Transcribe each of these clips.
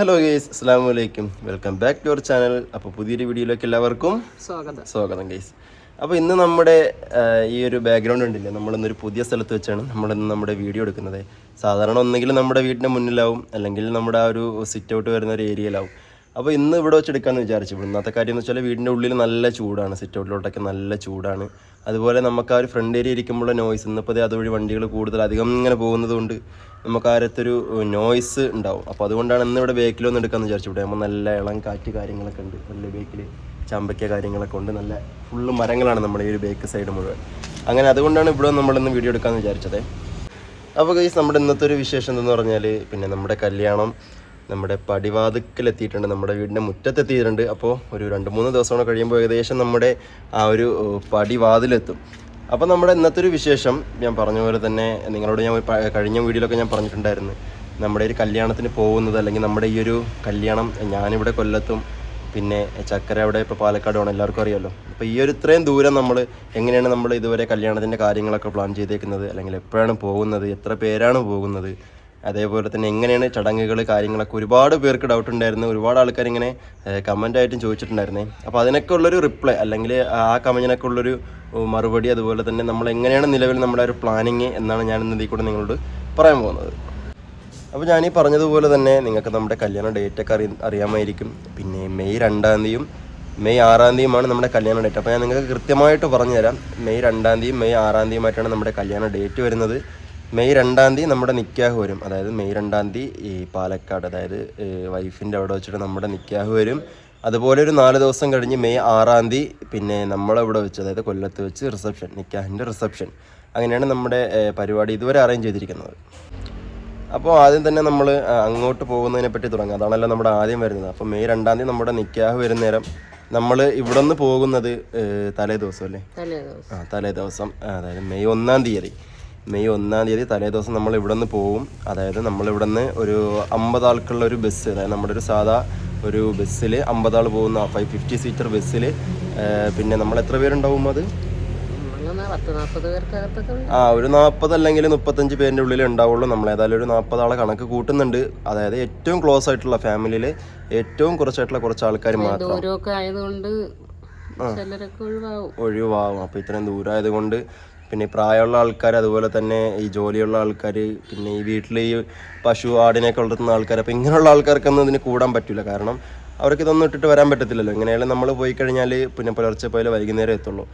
Hello guys അസ്സാം വലൈക്കും welcome back to our channel അപ്പോൾ പുതിയൊരു വീഡിയോയിലേക്ക് എല്ലാവർക്കും സ്വാഗതം. സ്വാഗതം ഗേസ് അപ്പോൾ ഇന്ന് നമ്മുടെ ഈ ഒരു ബാക്ക്ഗ്രൗണ്ട് ഉണ്ടല്ലേ? നമ്മളിന്നൊരു പുതിയ സ്ഥലത്ത് വെച്ചാണ് നമ്മളിന്ന് നമ്മുടെ വീഡിയോ എടുക്കുന്നത്. സാധാരണ ഒന്നെങ്കിലും നമ്മുടെ വീടിന്റെ മുന്നിലാവും അല്ലെങ്കിൽ നമ്മുടെ ആ ഒരു സിറ്റ് ഔട്ട് വരുന്ന ഒരു ഏരിയയിലാവും അപ്പോൾ ഇന്ന് ഇവിടെ വെച്ച് എടുക്കാമെന്ന് വിചാരിച്ചു ഇന്നത്തെ കാര്യം എന്ന് വെച്ചാൽ വീടിന്റെ ഉള്ളിൽ നല്ല ചൂടാണ്. സിറ്റ് ഔട്ടിലോട്ടൊക്കെ നല്ല ചൂടാണ്. അതുപോലെ നമുക്ക് ആ ഒരു ഫ്രണ്ട് ഏരിയ ഇരിക്കുമ്പോൾ നോയ്സ് ഇന്നിപ്പോൾ അതുവഴി വണ്ടികൾ കൂടുതൽ അധികം ഇങ്ങനെ പോകുന്നത് കൊണ്ട് നമുക്ക് ആരത്തൊരു നോയ്സ് ഉണ്ടാവും. അപ്പോൾ അതുകൊണ്ടാണ് ഇന്ന് ഇവിടെ ഒന്ന് എടുക്കാമെന്ന് വിചാരിച്ചു. ഇവിടെ നമ്മൾ നല്ല ഇളം കാറ്റ് കാര്യങ്ങളൊക്കെ ഉണ്ട്. നല്ല ബേക്കിൽ ചമ്പയ്ക്ക കാര്യങ്ങളൊക്കെ ഉണ്ട്. നല്ല ഫുള്ള് മരങ്ങളാണ് നമ്മുടെ ഈ ഒരു ബേക്ക് സൈഡ് മുഴുവൻ. അങ്ങനെ അതുകൊണ്ടാണ് ഇവിടെ നമ്മളിന്ന് വീഡിയോ എടുക്കാമെന്ന് വിചാരിച്ചത്. അപ്പോൾ ഗൈസ് നമ്മുടെ ഇന്നത്തെ ഒരു വിശേഷം എന്തെന്ന് പറഞ്ഞാൽ പിന്നെ നമ്മുടെ കല്യാണം നമ്മുടെ പടിവാതുക്കൽ എത്തിയിട്ടുണ്ട് നമ്മുടെ വീടിന്റെ മുറ്റത്തെത്തിയിട്ടുണ്ട്. അപ്പോൾ ഒരു രണ്ട് മൂന്ന് ദിവസം കൂടെ കഴിയുമ്പോൾ ഏകദേശം നമ്മുടെ ആ ഒരു പടിവാതിലെത്തും. അപ്പോൾ നമ്മുടെ ഇന്നത്തെ ഒരു വിശേഷം ഞാൻ പറഞ്ഞ പോലെ തന്നെ നിങ്ങളോട് ഞാൻ കഴിഞ്ഞ വീഡിയോയിലൊക്കെ ഞാൻ പറഞ്ഞിട്ടുണ്ടായിരുന്നു. നമ്മുടെ ഒരു കല്യാണത്തിന് പോകുന്നത് അല്ലെങ്കിൽ നമ്മുടെ ഈ ഒരു കല്യാണം ഞാനിവിടെ കൊല്ലത്തും പിന്നെ ചക്കര അവിടെ ഇപ്പോൾ പാലക്കാടുമാണ് എല്ലാവർക്കും അറിയാമല്ലോ അപ്പോൾ ഈ ഒരു ഇത്രയും ദൂരം നമ്മൾ എങ്ങനെയാണ് നമ്മൾ ഇതുവരെ കല്യാണത്തിന്റെ കാര്യങ്ങളൊക്കെ പ്ലാൻ ചെയ്തേക്കുന്നത്? അല്ലെങ്കിൽ എപ്പോഴാണ് പോകുന്നത്? എത്ര പേരാണ് പോകുന്നത്? അതേപോലെ തന്നെ എങ്ങനെയാണ് ചടങ്ങുകൾ കാര്യങ്ങളൊക്കെ ഒരുപാട് പേർക്ക് ഡൗട്ട് ഉണ്ടായിരുന്നു. ഒരുപാട് ആൾക്കാർ ഇങ്ങനെ കമന്റ് ആയിട്ടും ചോദിച്ചിട്ടുണ്ടായിരുന്നേ. അപ്പോൾ അതിനൊക്കെ ഉള്ളൊരു റിപ്ലൈ അല്ലെങ്കിൽ ആ കമന്റിനൊക്കെ ഉള്ളൊരു മറുപടി അതുപോലെ തന്നെ നമ്മൾ എങ്ങനെയാണ് നിലവിൽ നമ്മുടെ ഒരു പ്ലാനിങ് എന്നാണ് ഞാൻ ഇന്നതിൽ കൂടെ നിങ്ങളോട് പറയാൻ പോകുന്നത്. അപ്പോൾ ഞാൻ ഈ പറഞ്ഞതുപോലെ തന്നെ നിങ്ങൾക്ക് നമ്മുടെ കല്യാണ ഡേറ്റ് ഒക്കെ അറി അറിയാമായിരിക്കും. പിന്നെ മെയ് രണ്ടാം തീയതിയും മെയ് ആറാം തീയതിയുമാണ് നമ്മുടെ കല്യാണ ഡേറ്റ് അപ്പോൾ ഞാൻ നിങ്ങൾക്ക് കൃത്യമായിട്ട് പറഞ്ഞുതരാം. മെയ് രണ്ടാം തീയതിയും മെയ് ആറാം തീയതിയുമായിട്ടാണ് നമ്മുടെ കല്യാണ ഡേറ്റ് വരുന്നത്. മെയ് രണ്ടാം തീയതി നമ്മുടെ നിക്കാഹ് വരും. അതായത് മെയ് രണ്ടാം തീയതി ഈ പാലക്കാട് അതായത് വൈഫിന്റെ അവിടെ വെച്ചിട്ട് നമ്മുടെ നിക്കാഹ് വരും. അതുപോലെ ഒരു നാല് ദിവസം കഴിഞ്ഞ് മെയ് ആറാം തീയതി പിന്നെ നമ്മളവിടെ വെച്ച് അതായത് കൊല്ലത്ത് വെച്ച് റിസപ്ഷൻ നിക്കാഹിന്റെ റിസപ്ഷൻ. അങ്ങനെയാണ് നമ്മുടെ പരിപാടി ഇതുവരെ അറേഞ്ച് ചെയ്തിരിക്കുന്നത്. അപ്പോൾ ആദ്യം തന്നെ നമ്മൾ അങ്ങോട്ട് പോകുന്നതിനെ പറ്റി തുടങ്ങുക അതാണല്ലോ നമ്മുടെ ആദ്യം വരുന്നത്. അപ്പോൾ മെയ് രണ്ടാം തീയതി നമ്മുടെ നിക്കാഹ് വരുന്ന നേരം നമ്മൾ ഇവിടെ നിന്ന് പോകുന്നത് തലേ ദിവസം അല്ലേ? ആ തലേ ദിവസം അതായത് മെയ് ഒന്നാം തീയതി. മെയ് ഒന്നാം തീയതി തലേ ദിവസം നമ്മൾ ഇവിടെ നിന്ന് പോവും. അതായത് നമ്മൾ ഇവിടെ നിന്ന് ഒരു അമ്പത് ആൾക്കുള്ള ഒരു ബസ് അതായത് നമ്മുടെ ഒരു സാധാ ഒരു ബസ്സിൽ അമ്പത് ആൾ പോകുന്ന ഫൈവ് ഫിഫ്റ്റി സീറ്റർ ബസ്സിൽ പിന്നെ നമ്മൾ എത്ര പേരുണ്ടാവും അത്? ആ ഒരു നാൽപ്പത് അല്ലെങ്കിൽ മുപ്പത്തഞ്ച് പേരിന്റെ ഉള്ളിൽ ഉണ്ടാവുള്ളൂ. നമ്മൾ ഏതായാലും ഒരു നാൽപ്പത് ആളെ കണക്ക് കൂട്ടുന്നുണ്ട്. അതായത് ഏറ്റവും ക്ലോസ് ആയിട്ടുള്ള ഫാമിലിയിൽ ഏറ്റവും കുറച്ചായിട്ടുള്ള കുറച്ച് ആൾക്കാർ മാത്രം. ഒഴിവാകും അപ്പോൾ ഇത്രയും ദൂരമായത് കൊണ്ട് പിന്നെ പ്രായമുള്ള ആൾക്കാർ അതുപോലെ തന്നെ ഈ ജോലിയുള്ള ആൾക്കാർ പിന്നെ ഈ വീട്ടിൽ ഈ പശു ആടിനെയൊക്കെ വളർത്തുന്ന ആൾക്കാർ അപ്പോൾ ഇങ്ങനെയുള്ള ആൾക്കാർക്കൊന്നും ഇതിന് കൂടാൻ പറ്റില്ല കാരണം അവർക്ക് ഇതൊന്നും ഇട്ടിട്ട് വരാൻ പറ്റത്തില്ലല്ലോ. ഇങ്ങനെയാലും നമ്മൾ പോയി കഴിഞ്ഞാൽ പിന്നെ പുലർച്ചെ പോയാലും വൈകുന്നേരം എത്തുള്ളൂ.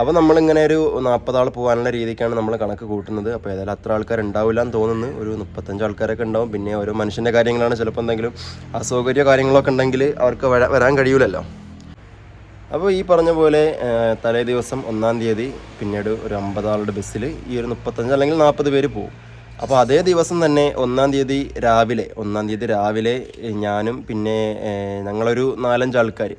അപ്പോൾ നമ്മളിങ്ങനെ ഒരു നാൽപ്പതാൾ പോകാനുള്ള രീതിക്കാണ് നമ്മൾ കണക്ക് കൂട്ടുന്നത്. അപ്പോൾ ഏതായാലും അത്ര ആൾക്കാർ ഉണ്ടാവില്ല എന്ന് തോന്നുന്നു. ഒരു മുപ്പത്തഞ്ച് ആൾക്കാരൊക്കെ ഉണ്ടാവും. പിന്നെ ഓരോ മനുഷ്യന്റെ കാര്യങ്ങളാണ് ചിലപ്പോൾ എന്തെങ്കിലും അസൗകര്യ കാര്യങ്ങളൊക്കെ ഉണ്ടെങ്കിൽ അവർക്ക് വരാൻ കഴിയൂലല്ലോ. അപ്പോൾ ഈ പറഞ്ഞ പോലെ തലേ ദിവസം ഒന്നാം തീയതി പിന്നീട് ഒരു അമ്പതാളുടെ ബസ്സിൽ ഈ ഒരു മുപ്പത്തഞ്ച് അല്ലെങ്കിൽ നാൽപ്പത് പേര് പോകും അപ്പോൾ അതേ ദിവസം തന്നെ ഒന്നാം തീയതി രാവിലെ ഒന്നാം തീയതി രാവിലെ ഞാനും പിന്നെ ഞങ്ങളൊരു നാലഞ്ച് ആൾക്കാർ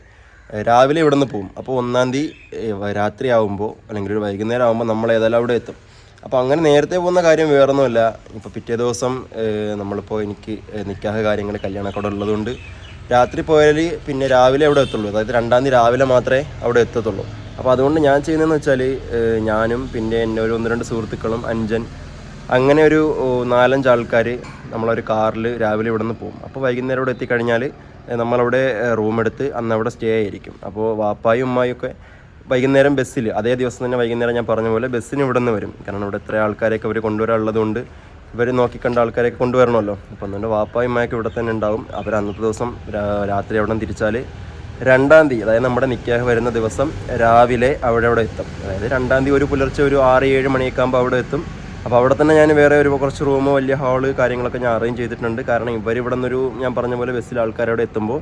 രാവിലെ ഇവിടെ നിന്ന് പോകും അപ്പോൾ ഒന്നാം തീയതി രാത്രി ആവുമ്പോൾ അല്ലെങ്കിൽ ഒരു വൈകുന്നേരം ആകുമ്പോൾ നമ്മൾ ഏതായാലും അവിടെ എത്തും. അപ്പോൾ അങ്ങനെ നേരത്തെ പോകുന്ന കാര്യം വേറൊന്നുമല്ല. ഇപ്പോൾ പിറ്റേ ദിവസം നമ്മളിപ്പോൾ എനിക്ക് നിക്കാഹ കാര്യങ്ങൾ കല്യാണക്കോടെ ഉള്ളതുകൊണ്ട് രാത്രി പോയാൽ പിന്നെ രാവിലെ അവിടെ എത്തുള്ളൂ. അതായത് രണ്ടാം തീയതി രാവിലെ മാത്രമേ അവിടെ എത്തത്തുള്ളൂ. അപ്പോൾ അതുകൊണ്ട് ഞാൻ ചെയ്യുന്നതെന്ന് വെച്ചാൽ ഞാനും പിന്നെ എന്റെ ഒരു ഒന്ന് രണ്ട് സുഹൃത്തുക്കളും അഞ്ചൻ അങ്ങനെ ഒരു നാലഞ്ച് ആൾക്കാർ നമ്മളൊരു കാറിൽ രാവിലെ ഇവിടെ നിന്ന് പോകും അപ്പോൾ വൈകുന്നേരം ഇവിടെ എത്തിക്കഴിഞ്ഞാൽ നമ്മളവിടെ റൂമെടുത്ത് അന്ന് അവിടെ സ്റ്റേ ആയിരിക്കും. അപ്പോൾ വാപ്പായും ഉമ്മായും ഒക്കെ വൈകുന്നേരം ബസ്സിൽ അതേ ദിവസം തന്നെ വൈകുന്നേരം ഞാൻ പറഞ്ഞ പോലെ ബസ്സിന് ഇവിടെ നിന്ന് വരും. കാരണം ഇവിടെ എത്ര ആൾക്കാരെയൊക്കെ അവർ കൊണ്ടുവരാനുള്ളതുകൊണ്ട് ഇവർ നോക്കിക്കണ്ട ആൾക്കാരെ കൊണ്ടുവരണമല്ലോ. അപ്പം എന്നിട്ട് വാപ്പായും ഉമ്മയൊക്കെ ഇവിടെ തന്നെ ഉണ്ടാവും. അവർ അന്നത്തെ ദിവസം രാത്രി അവിടെ തിരിച്ചാൽ രണ്ടാം തീയതി അതായത് നമ്മുടെ നിക്കാഹ് വരുന്ന ദിവസം രാവിലെ അവിടെ അവിടെ എത്തും. അതായത് രണ്ടാം തീയതി ഒരു പുലർച്ചെ ഒരു ആറ് ഏഴ് മണിയൊക്കെ ആകുമ്പോൾ അവിടെ എത്തും. അപ്പോൾ അവിടെ തന്നെ ഞാൻ വേറെ ഒരു കുറച്ച് റൂമ് വലിയ ഹാൾ കാര്യങ്ങളൊക്കെ ഞാൻ അറേഞ്ച് ചെയ്തിട്ടുണ്ട്. കാരണം ഇവർ ഇവിടെ നിന്നൊരു ഞാൻ പറഞ്ഞ പോലെ ബസ്സിൽ ആൾക്കാരവിടെ എത്തുമ്പോൾ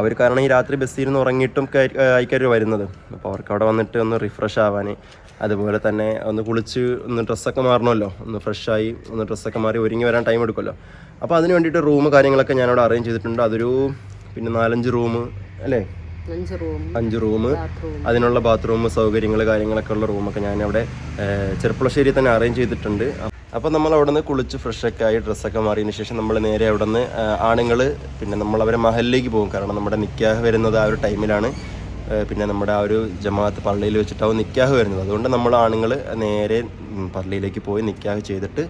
അവർ കാരണം ഈ രാത്രി ബസ്സിൽ നിന്ന് ഉറങ്ങിയിട്ടും ആയിക്കാർ വരുന്നത്. അപ്പോൾ അവർക്ക് അവിടെ വന്നിട്ട് ഒന്ന് റിഫ്രഷ് ആവാൻ അതുപോലെ തന്നെ ഒന്ന് കുളിച്ച് ഒന്ന് ഡ്രസ്സൊക്കെ മാറണമല്ലോ. ഒന്ന് ഫ്രഷായി ഒന്ന് ഡ്രസ്സൊക്കെ മാറി ഒരുങ്ങി വരാൻ ടൈം എടുക്കുമല്ലോ. അപ്പോൾ അതിന് വേണ്ടിയിട്ട് റൂം കാര്യങ്ങളൊക്കെ ഞാനവിടെ അറേഞ്ച് ചെയ്തിട്ടുണ്ട്. അതൊരു പിന്നെ നാലഞ്ച് റൂം അല്ലേ? അഞ്ച് റൂം അതിനുള്ള ബാത്റൂം സൗകര്യങ്ങൾ കാര്യങ്ങളൊക്കെ ഉള്ള റൂമൊക്കെ ഞാൻ അവിടെ ചെറുപ്പുളശ്ശേരി തന്നെ അറേഞ്ച് ചെയ്തിട്ടുണ്ട്. അപ്പോൾ നമ്മൾ അവിടെ നിന്ന് കുളിച്ച് ഫ്രഷൊക്കെ ആയി ഡ്രസ്സൊക്കെ മാറിയതിന് ശേഷം നമ്മൾ നേരെ അവിടെ നിന്ന് ആണുങ്ങൾ പിന്നെ നമ്മൾ അവരെ മഹലിലേക്ക് പോകും. കാരണം നമ്മുടെ നിക്കാഹ് വരുന്നത് ആ ഒരു ടൈമിലാണ് പിന്നെ നമ്മുടെ ആ ഒരു ജമാഅത്ത് പള്ളിയിൽ വെച്ചിട്ടാവും നിക്കാഹ് വരുന്നത്. അതുകൊണ്ട് നമ്മൾ ആണുങ്ങൾ നേരെ പള്ളിയിലേക്ക് പോയി നിക്കാഹ് ചെയ്തിട്ട്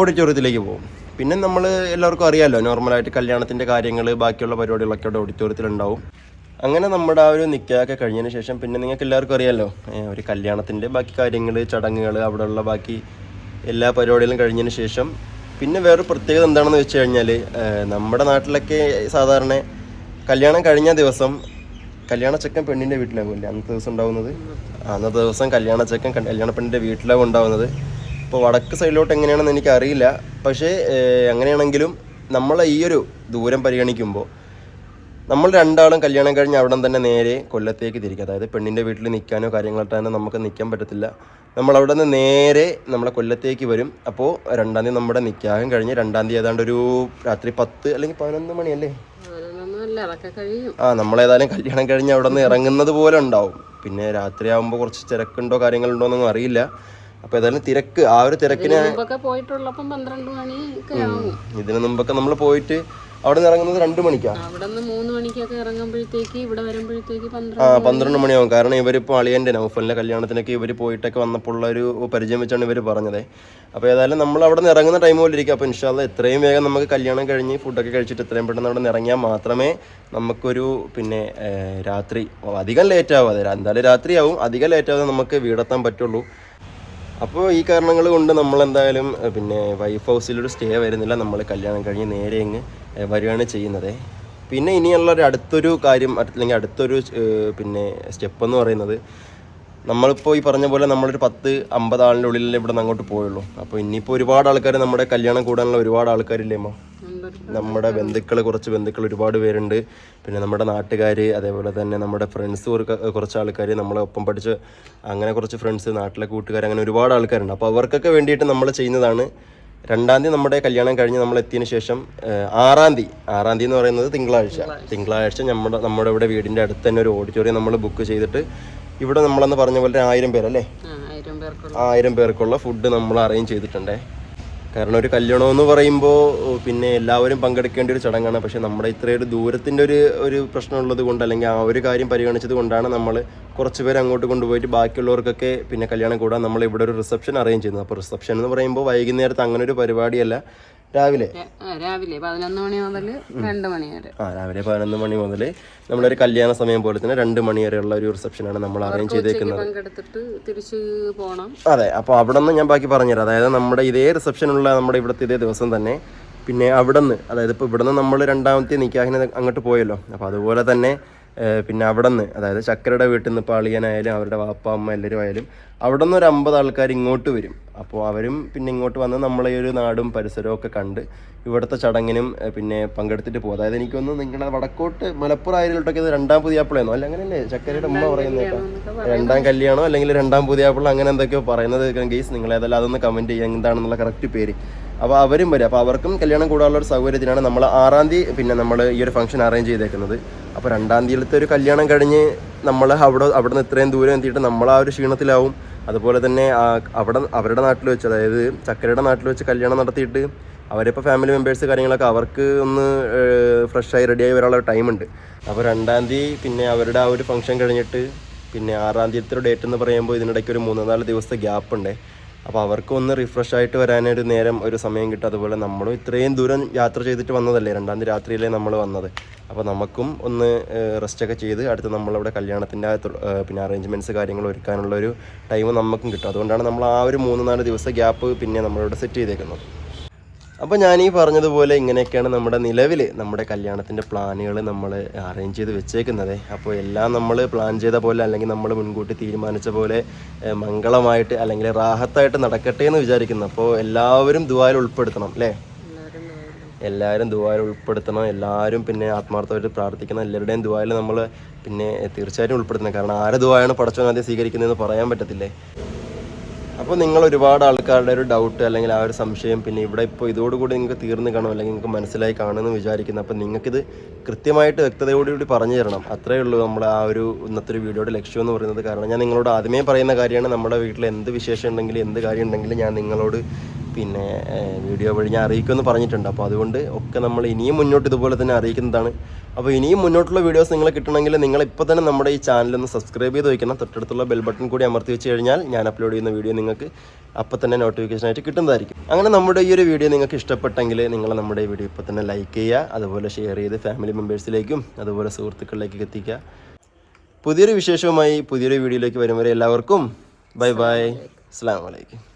ഓഡിറ്റോറിയത്തിലേക്ക് പോകും. പിന്നെ നമ്മൾ എല്ലാവർക്കും അറിയാമല്ലോ നോർമലായിട്ട് കല്യാണത്തിന്റെ കാര്യങ്ങൾ ബാക്കിയുള്ള പരിപാടികളൊക്കെ അവിടെ ഓഡിറ്റോറിയത്തിലുണ്ടാവും. അങ്ങനെ നമ്മുടെ ആ ഒരു നിക്കാഹൊക്കെ കഴിഞ്ഞതിന് ശേഷം പിന്നെ നിങ്ങൾക്ക് എല്ലാവർക്കും അറിയാമല്ലോ ഒരു കല്യാണത്തിന്റെ ബാക്കി കാര്യങ്ങൾ ചടങ്ങുകൾ അവിടെയുള്ള ബാക്കി എല്ലാ പരിപാടികളും കഴിഞ്ഞതിന് ശേഷം പിന്നെ വേറൊരു പ്രത്യേകത എന്താണെന്ന് വെച്ച് കഴിഞ്ഞാൽ നമ്മുടെ നാട്ടിലൊക്കെ സാധാരണ കല്യാണം കഴിഞ്ഞ ദിവസം കല്യാണ ചെക്കൻ പെണ്ണിന്റെ വീട്ടിലാകുമല്ലേ? അന്നത്തെ ദിവസം ഉണ്ടാവുന്നത്. അന്നത്തെ ദിവസം കല്യാണ ചെക്കൻ കല്യാണ പെണ്ണിന്റെ വീട്ടിലാകും ഉണ്ടാവുന്നത്. ഇപ്പോൾ വടക്ക് സൈഡിലോട്ട് എങ്ങനെയാണെന്ന് എനിക്ക് അറിയില്ല. പക്ഷേ അങ്ങനെയാണെങ്കിലും നമ്മളെ ഈ ഒരു ദൂരം പരിഗണിക്കുമ്പോൾ നമ്മൾ രണ്ടാളും കല്യാണം കഴിഞ്ഞ് അവിടെ തന്നെ നേരെ കൊല്ലത്തേക്ക് തിരിക്കുക. അതായത് പെണ്ണിന്റെ വീട്ടിൽ നിൽക്കാനോ കാര്യങ്ങളായിട്ടാനോ നമുക്ക് നിൽക്കാൻ പറ്റത്തില്ല. നമ്മൾ അവിടെ നിന്ന് നേരെ നമ്മളെ കൊല്ലത്തേക്ക് വരും. അപ്പോൾ രണ്ടാം തീയതി നമ്മുടെ നിൽക്കാൻ കഴിഞ്ഞ് രണ്ടാം തീയതി ഏതാണ്ട് ഒരു രാത്രി പത്ത് അല്ലെങ്കിൽ പതിനൊന്ന് മണിയല്ലേ? ആ നമ്മളേതായാലും കല്യാണം കഴിഞ്ഞ് അവിടെ നിന്ന് ഇറങ്ങുന്നത് പോലെ ഉണ്ടാവും. പിന്നെ രാത്രി ആകുമ്പോൾ കുറച്ച് തിരക്കുണ്ടോ കാര്യങ്ങളുണ്ടോ എന്നൊന്നും അറിയില്ല. അപ്പൊ ഏതായാലും തിരക്ക് ആ ഒരു തിരക്കിന് ഇതിനു മുമ്പൊക്കെ നമ്മൾ പോയിട്ട് അവിടെ നിന്ന് ഇറങ്ങുന്നത് രണ്ട് മണിക്കാണ് അവിടെ നിന്ന് മൂന്ന് മണിക്കൊക്കെ ഇറങ്ങുമ്പോഴത്തേക്ക് ഇവിടെ വരുമ്പോഴത്തേക്ക് ആ പന്ത്രണ്ട് മണിയാവും. കാരണം ഇവരിപ്പോൾ അളിയന്റെ നൗഫലിന്റെ കല്യാണത്തിനൊക്കെ ഇവർ പോയിട്ടൊക്കെ വന്നപ്പോൾ ഉള്ള ഒരു പരിചയം വെച്ചാണ് ഇവർ പറഞ്ഞത്. അപ്പോൾ ഏതായാലും നമ്മൾ അവിടെ നിന്ന് ഇറങ്ങുന്ന ടൈം പോലെ ഇരിക്കും. അപ്പോൾ ഇൻഷാല്ല എത്രയും വേഗം നമുക്ക് കല്യാണം കഴിഞ്ഞ് ഫുഡൊക്കെ കഴിച്ചിട്ട് എത്രയും പെട്ടെന്ന് അവിടെ നിന്ന് ഇറങ്ങിയാൽ മാത്രമേ നമുക്കൊരു പിന്നെ രാത്രി അധികം ലേറ്റ് ആവാതെ എന്തായാലും രാത്രിയാവും. അധികം ലേറ്റ് ആവാതെ നമുക്ക് വീടെത്താൻ പറ്റുള്ളൂ. അപ്പോൾ ഈ കാരണങ്ങൾ കൊണ്ട് നമ്മൾ എന്തായാലും പിന്നെ വൈഫ് ഹൗസിലൊരു സ്റ്റേ വരുന്നില്ല. നമ്മൾ കല്യാണം കഴിഞ്ഞ് നേരെ അങ്ങ് വരികയാണ് ചെയ്യുന്നത്. പിന്നെ ഇനിയുള്ള ഒരു അടുത്തൊരു കാര്യം അല്ലെങ്കിൽ അടുത്തൊരു പിന്നെ സ്റ്റെപ്പ് എന്ന് പറയുന്നത് നമ്മളിപ്പോൾ ഈ പറഞ്ഞ പോലെ നമ്മളൊരു പത്ത് അമ്പത് ആളിന്റെ ഉള്ളിലല്ലേ ഇവിടെ നിന്ന് അങ്ങോട്ട് പോയുള്ളൂ. അപ്പോൾ ഇനിയിപ്പോൾ ഒരുപാട് ആൾക്കാർ നമ്മുടെ കല്യാണം കൂടാനുള്ള ഒരുപാട് ആൾക്കാരില്ലേമോ നമ്മുടെ ബന്ധുക്കൾ കുറച്ച് ബന്ധുക്കൾ ഒരുപാട് പേരുണ്ട്. പിന്നെ നമ്മുടെ നാട്ടുകാർ അതേപോലെ തന്നെ നമ്മുടെ ഫ്രണ്ട്സ് കുറച്ച് ആൾക്കാർ നമ്മളെ ഒപ്പം പഠിച്ച അങ്ങനെ കുറച്ച് ഫ്രണ്ട്സ് നാട്ടിലെ കൂട്ടുകാർ അങ്ങനെ ഒരുപാട് ആൾക്കാരുണ്ട്. അപ്പോൾ അവർക്കൊക്കെ വേണ്ടിയിട്ട് നമ്മൾ ചെയ്യുന്നതാണ്. രണ്ടാം തീയതി നമ്മുടെ കല്യാണം കഴിഞ്ഞ് നമ്മൾ എത്തിയതിന് ശേഷം ആറാം തീയതി. ആറാം തീയതി എന്ന് പറയുന്നത് തിങ്കളാഴ്ച. തിങ്കളാഴ്ച. നമ്മുടെ നമ്മുടെ ഇവിടെ വീടിന്റെ അടുത്ത് തന്നെ ഒരു ഓഡിറ്റോറിയം നമ്മൾ ബുക്ക് ചെയ്തിട്ട് ഇവിടെ നമ്മളന്ന് പറഞ്ഞ പോലെ ആയിരം പേരല്ലേ? ആയിരം പേർക്കുള്ള. ഫുഡ് നമ്മൾ അറേഞ്ച് ചെയ്തിട്ടുണ്ടേ. കാരണം ഒരു കല്യാണം എന്ന് പറയുമ്പോൾ പിന്നെ എല്ലാവരും പങ്കെടുക്കേണ്ട ഒരു ചടങ്ങാണ്. പക്ഷെ നമ്മുടെ ഇത്രയൊരു ദൂരത്തിന്റെ ഒരു ഒരു പ്രശ്നമുള്ളത് കൊണ്ട് അല്ലെങ്കിൽ ആ ഒരു കാര്യം പരിഗണിച്ചത് കൊണ്ടാണ് നമ്മൾ കുറച്ച് പേര് അങ്ങോട്ട് കൊണ്ടുപോയിട്ട് ബാക്കിയുള്ളവർക്കൊക്കെ പിന്നെ കല്യാണം കൂടാൻ നമ്മൾ ഇവിടെ ഒരു റിസപ്ഷൻ അറേഞ്ച് ചെയ്യുന്നത്. അപ്പോൾ റിസപ്ഷൻ എന്ന് പറയുമ്പോൾ വൈകുന്നേരത്തെ അങ്ങനെ ഒരു പരിപാടിയല്ല. രാവിലെ? രാവിലെ പതിനൊന്ന് മണി മുതൽ രണ്ട് മണി വരെ. ആ രാവിലെ പതിനൊന്ന് മണി മുതൽ നമ്മളൊരു കല്യാണ സമയം പോലെ തന്നെ രണ്ട് മണി വരെയുള്ള ഒരു റിസപ്ഷനാണ് നമ്മൾ അറേഞ്ച് ചെയ്തേക്കുന്നത്. പങ്കെടുത്തിട്ട് തിരിച്ച് പോണം. അതെ അപ്പോൾ അവിടെ നിന്ന് ഞാൻ ബാക്കി പറഞ്ഞുതരാം. അതായത് നമ്മുടെ ഇതേ റിസപ്ഷനുള്ള നമ്മുടെ ഇവിടുത്തെ ഇതേ ദിവസം തന്നെ പിന്നെ അവിടെ നിന്ന് അതായത് ഇപ്പോൾ ഇവിടെ നിന്ന് നമ്മൾ രണ്ടാമത്തെ നിക്കാഹിന് അങ്ങോട്ട് പോയല്ലോ. അപ്പോൾ അതുപോലെ തന്നെ പിന്നെ അവിടെ നിന്ന് അതായത് ചക്കരയുടെ വീട്ടിൽ നിന്ന് ഇപ്പോൾ അളിയനായാലും അവരുടെ വാപ്പ അമ്മ എല്ലാവരും ആയാലും അവിടെ നിന്ന് ഒരു അമ്പത് ആൾക്കാർ ഇങ്ങോട്ട് വരും. അപ്പോൾ അവരും പിന്നെ ഇങ്ങോട്ട് വന്ന് നമ്മളെ ഒരു നാടും പരിസരവും ഒക്കെ കണ്ട് ഇവിടുത്തെ ചടങ്ങിനും പിന്നെ പങ്കെടുത്തിട്ട് പോകും. അതായത് എനിക്കൊന്ന് നിങ്ങളുടെ വടക്കോട്ട് മലപ്പുറം ആയാലോട്ടൊക്കെ ഇത് രണ്ടാം പുതിയാപ്പിളയെന്നോ? അല്ല അങ്ങനെയല്ലേ ചക്കരയുടെ ഉമ്മ പറയുന്നത് രണ്ടാം കല്യാണോ അല്ലെങ്കിൽ രണ്ടാം പുതിയാപ്പിള അങ്ങനെ എന്തൊക്കെയോ പറയുന്നത് ഗെയ്സ് നിങ്ങൾ അതൊന്ന് കമന്റ് ചെയ്യുക എന്താണെന്നുള്ള കറക്റ്റ് പേര്. അപ്പോൾ അവരും വരും. അപ്പോൾ അവർക്കും കല്യാണം കൂടാനുള്ള ഒരു സൗകര്യത്തിനാണ് നമ്മൾ ആറാം തീയതി പിന്നെ നമ്മൾ ഈ ഒരു ഫംഗ്ഷൻ അറേഞ്ച് ചെയ്തേക്കുന്നത്. അപ്പോൾ രണ്ടാം തീയതിയിലത്തെ ഒരു കല്യാണം കഴിഞ്ഞ് നമ്മൾ അവിടെ അവിടെ നിന്ന് ഇത്രയും ദൂരം എത്തിയിട്ട് നമ്മൾ ആ ഒരു ക്ഷീണത്തിലാവും. അതുപോലെ തന്നെ അവിടെ അവരുടെ നാട്ടിൽ വെച്ച് അതായത് ചക്കരയുടെ നാട്ടിൽ വെച്ച് കല്യാണം നടത്തിയിട്ട് അവരിപ്പോൾ ഫാമിലി മെമ്പേഴ്സ് കാര്യങ്ങളൊക്കെ അവർക്ക് ഒന്ന് ഫ്രഷായി റെഡിയായി വരാനുള്ള ടൈം ഉണ്ട്. അപ്പോൾ രണ്ടാം തീയതി പിന്നെ അവരുടെ ആ ഒരു ഫംഗ്ഷൻ കഴിഞ്ഞിട്ട് പിന്നെ ആറാം തീയതി ഡേറ്റ് എന്ന് പറയുമ്പോൾ ഇതിനിടയ്ക്ക് ഒരു മൂന്ന് നാല് ദിവസത്തെ ഗ്യാപ്പ് ഉണ്ട്. അപ്പോൾ അവർക്കൊന്ന് റിഫ്രഷ് ആയിട്ട് വരാനൊരു നേരം ഒരു സമയം കിട്ടും. അതുപോലെ നമ്മളും ഇത്രയും ദൂരം യാത്ര ചെയ്തിട്ട് വന്നതല്ലേ? രണ്ടാം തീയതി രാത്രിയിലേ നമ്മൾ വന്നത്. അപ്പോൾ നമുക്കും ഒന്ന് റെസ്റ്റ് ഒക്കെ ചെയ്ത് അടുത്ത് നമ്മളവിടെ കല്യാണത്തിന്റെ പിന്നെ അറേഞ്ച്മെന്റ്സ് കാര്യങ്ങൾ ഒരുക്കാനുള്ള ഒരു ടൈം നമുക്കും കിട്ടും. അതുകൊണ്ടാണ് നമ്മൾ ആ ഒരു മൂന്ന് നാല് ദിവസം ഗ്യാപ്പ് പിന്നെ നമ്മളിവിടെ സെറ്റ് ചെയ്തേക്കുന്നത്. അപ്പോൾ ഞാൻ ഈ പറഞ്ഞതുപോലെ ഇങ്ങനെയൊക്കെയാണ് നമ്മുടെ നിലവിൽ നമ്മുടെ കല്യാണത്തിന്റെ പ്ലാനുകൾ നമ്മൾ അറേഞ്ച് ചെയ്ത് വെച്ചേക്കുന്നത്. അപ്പോൾ എല്ലാം നമ്മൾ പ്ലാൻ ചെയ്ത പോലെ അല്ലെങ്കിൽ നമ്മൾ മുൻകൂട്ടി തീരുമാനിച്ച പോലെ മംഗളമായിട്ട് അല്ലെങ്കിൽ റാഹത്തായിട്ട് നടക്കട്ടെ എന്ന് വിചാരിക്കുന്നു. അപ്പോൾ എല്ലാവരും ദുബായിൽ ഉൾപ്പെടുത്തണം അല്ലേ? എല്ലാവരും. ദുബായിൽ ഉൾപ്പെടുത്തണം. എല്ലാവരും പിന്നെ ആത്മാർത്ഥമായിട്ട് പ്രാർത്ഥിക്കണം. എല്ലാവരുടെയും ദുബായിൽ നമ്മൾ പിന്നെ തീർച്ചയായിട്ടും ഉൾപ്പെടുത്തണം. കാരണം ആരെ ദുബായാണ് പടച്ചവൻ ആദ്യം സ്വീകരിക്കുന്നതെന്ന് പറയാൻ പറ്റത്തില്ലേ? അപ്പോൾ നിങ്ങൾ ഒരുപാട് ആൾക്കാരുടെ ഒരു ഡൗട്ട് അല്ലെങ്കിൽ ആ ഒരു സംശയം പിന്നെ ഇവിടെ ഇപ്പോൾ ഇതോടുകൂടി നിങ്ങൾക്ക് തീർന്നു കാണും അല്ലെങ്കിൽ നിങ്ങൾക്ക് മനസ്സിലായി കാണുമെന്ന് വിചാരിക്കുന്നു. അപ്പോൾ നിങ്ങൾക്കിത് കൃത്യമായിട്ട് വ്യക്തതയോടുകൂടി പറഞ്ഞു തരണം. അത്രയേ ഉള്ളൂ നമ്മുടെ ആ ഒരു ഇന്നത്തെ ഒരു വീഡിയോയുടെ ലക്ഷ്യം എന്ന് പറയുന്നത്. കാരണം ഞാൻ നിങ്ങളോട് ആദ്യമേ പറയുന്ന കാര്യമാണ്. നമ്മുടെ വീട്ടിൽ എന്ത് വിശേഷം ഉണ്ടെങ്കിലും എന്ത് കാര്യം ഉണ്ടെങ്കിലും ഞാൻ നിങ്ങളോട് പിന്നെ വീഡിയോ വഴി ഞാൻ അറിയിക്കുമെന്ന് പറഞ്ഞിട്ടുണ്ട്. അപ്പോൾ അതുകൊണ്ട് ഒക്കെ നമ്മൾ ഇനിയും മുന്നോട്ട് ഇതുപോലെ തന്നെ അറിയിക്കുന്നതാണ്. അപ്പോൾ ഇനിയും മുന്നോട്ടുള്ള വീഡിയോസ് നിങ്ങൾ കിട്ടണമെങ്കിൽ നിങ്ങൾ ഇപ്പോൾ തന്നെ നമ്മുടെ ഈ ചാനൽ ഒന്ന് സബ്സ്ക്രൈബ് ചെയ്ത് വയ്ക്കണം തൊട്ടടുത്തുള്ള ബെൽ ബട്ടൺ കൂടി അമർത്തി വെച്ച് കഴിഞ്ഞാൽ ഞാൻ അപ്ലോഡ് ചെയ്യുന്ന വീഡിയോ നിങ്ങൾക്ക് അപ്പോൾ തന്നെ നോട്ടിഫിക്കേഷൻ ആയിട്ട് കിട്ടുന്നതായിരിക്കും. അങ്ങനെ നമ്മുടെ ഈ ഒരു വീഡിയോ നിങ്ങൾക്ക് ഇഷ്ടപ്പെട്ടെങ്കിൽ നിങ്ങൾ നമ്മുടെ ഈ വീഡിയോ ഇപ്പോൾ തന്നെ ലൈക്ക് ചെയ്യുക അതുപോലെ ഷെയർ ചെയ്ത് ഫാമിലി മെമ്പേഴ്സിലേക്കും അതുപോലെ സുഹൃത്തുക്കളിലേക്ക് എത്തിക്കുക. പുതിയൊരു വിശേഷവുമായി പുതിയൊരു വീഡിയോയിലേക്ക് വരും വരെ എല്ലാവർക്കും ബൈ ബൈ അസ്സാം വലൈക്കും